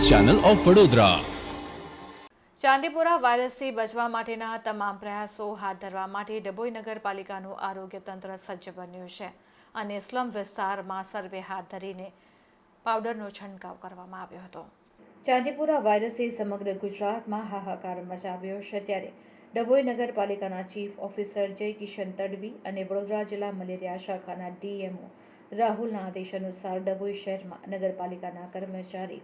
Channel of Vadodara Chandipura વાયરસથી બચવા માટેના તમામ પ્રયાસો હાથ ધરવા માટે ડભોઈ નગરપાલિકાનું આરોગ્ય તંત્ર સજ્જ બન્યું છે અને સ્લમ વિસ્તારમાં સર્વે હાથ ધરીને પાવડરનો છંટકાવ કરવામાં આવ્યો હતો. ચાંદીપુરા વાયરસે સમગ્ર ગુજરાતમાં હાહાકાર મચાવ્યો છે ત્યારે ડભોઈ નગરપાલિકાના ચીફ ઓફિસર જય કિશન તડવી અને વડોદરા જિલ્લા મલેરિયા શાખાના ડીએમઓ રાહુલના આદેશ અનુસાર ડભોઈ શહેરમાં નગરપાલિકાના કર્મચારી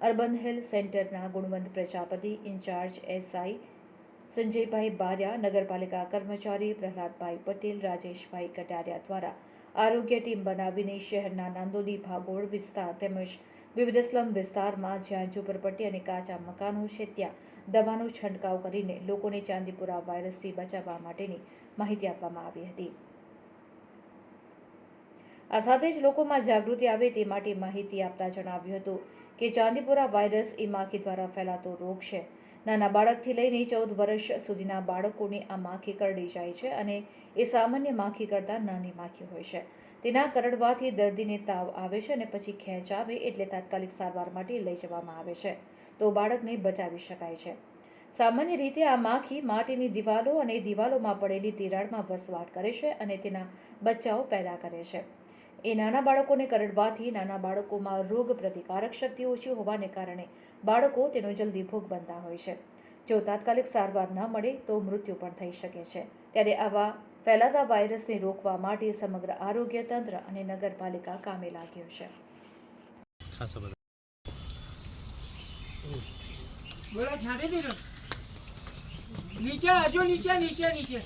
અર્બન હેલ્થ સેન્ટરના ગુણવંત પ્રજાપતિ ઇન્ચાર્જ એસઆઈ સંજયભાઈ બારિયા, નગરપાલિકા કર્મચારી પ્રહલાદભાઈ પટેલ, રાજેશભાઈ કટારિયા દ્વારા આરોગ્ય ટીમ બનાવીને શહેરના નાંદોલી ભાગોળ વિસ્તાર તેમજ વિવિધ સ્લમ વિસ્તારમાં જ્યાં ઝુંપડપટ્ટી અને કાચા મકાનો છે ત્યાં દવાનો છંટકાવ કરીને લોકોને ચાંદીપુરા વાયરસથી બચાવવા માટેની માહિતી આપવામાં આવી હતી. આ સાથે જ લોકોમાં જાગૃતિ આવે તે માટે માહિતી આપતા જણાવ્યું હતું કે ચાંદીપુરા વાયરસ એ માખી દ્વારા ફેલાતો રોગ છે. નાના બાળકથી લઈને ચૌદ વર્ષ સુધીના બાળકોને આ માખી કરડી જાય છે અને એ સામાન્ય માખી કરતાં નાની માખી હોય છે. તેના કરડવાથી દર્દીને તાવ આવે છે અને પછી ખેંચ આવે એટલે તાત્કાલિક સારવાર માટે લઈ જવામાં આવે છે, તો બાળકને બચાવી શકાય છે. સામાન્ય રીતે આ માખી માટીની દિવાલો અને દિવાલોમાં પડેલી તિરાડમાં વસવાટ કરે છે અને તેના બચ્ચાઓ પેદા કરે છે. એ નાના બાળકોને કરડવાથી નાના બાળકોમાં રોગ પ્રતિકારક શક્તિ ઓછી હોવાને કારણે બાળકો તેનો જલ્દી ભોગ બનતા હોય છે. જો તાત્કાલિક સારવાર ન મળે તો મૃત્યુ પણ થઈ શકે છે. ત્યારે આવા ફેલાતા વાયરસને રોકવા માટે સમગ્ર આરોગ્ય તંત્ર અને નગરપાલિકા કામે લાગ્યું છે. નીચે હજુ નીચે નીચે નીચે.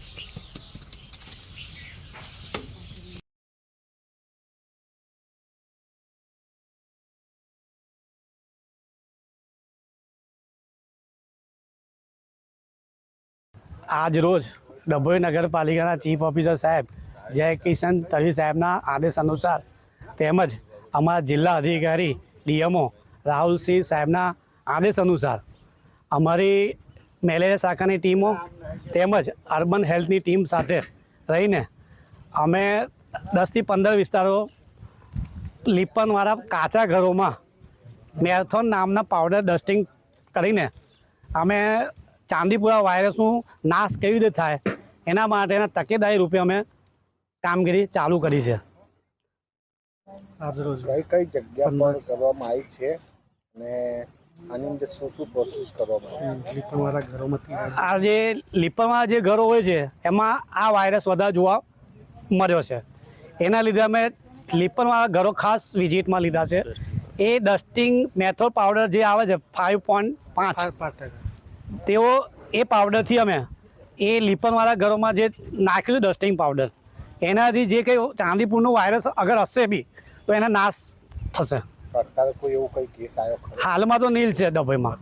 આજ રોજ ડભોઈ નગરપાલિકાના ચીફ ઓફિસર સાહેબ જય કિશન તરી સાહેબના આદેશ અનુસાર તેમજ અમારા જિલ્લા અધિકારી ડીએમઓ રાહુલસિંહ સાહેબના આદેશ અનુસાર અમારી મેલેરિયા શાખાની ટીમો તેમજ અર્બન હેલ્થની ટીમ સાથે રહીને અમે દસથી પંદર વિસ્તારો લીપનવાળા કાચા ઘરોમાં મેરથોન નામના પાવડર ડસ્ટિંગ કરીને અમે ચાંદીપુરા વાયરસનું નાશ કેવી રીતે થાય? એના માટેના તકેદારી રૂપે અમે કામગીરી ચાલુ કરી છે. કઈ કઈ જગ્યા પર કરવામાં આવી છે? અને આની અંદર શું શું પ્રોસેસ કરવામાં આવી? આ જે લીપરમાં જે ઘરો હોય છે એમાં આ વાયરસ વધારે જોવા મળ્યો છે. એના લીધે અમે લીપનવાળા ઘરો ખાસ વિઝિટમાં લીધા છે. એ ડસ્ટિંગ મેથોડ પાવડર જે આવે છે ફાઇવ પોઈન્ટ પાંચ. તેઓ એ પાવડરથી અમે એ લીપનવાળા ઘરોમાં જે નાખ્યું ડસ્ટિંગ પાવડર એનાથી જે કંઈ ચાંદીપુરનો વાયરસ અગર હશે બી તો એના નાશ થશે. અત્યારે કોઈ એવું કઈ કેસ આવ્યો હાલમાં તો નીલ છે ડભોઈમાં.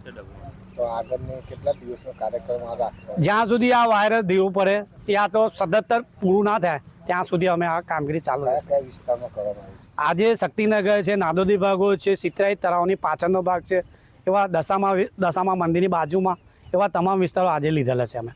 તો આગળને કેટલા દિવસનો કાર્યક્રમ આ રાખશો? જ્યાં સુધી આ વાયરસ ધીરું પડે ત્યાં તો સદંતર પૂરું ના થાય ત્યાં સુધી અમે આ કામગીરી ચાલુ રહેશે. વિસ્તારમાં કરવામાં આજે શક્તિનગર છે નાદોદી ભાગો છે સિતરાઈ તળાવની પાછળનો ભાગ છે એવા દશામાં દશામાં મંદિરની બાજુમાં એવા તમામ વિસ્તારો આજે લીધેલા છે અમે.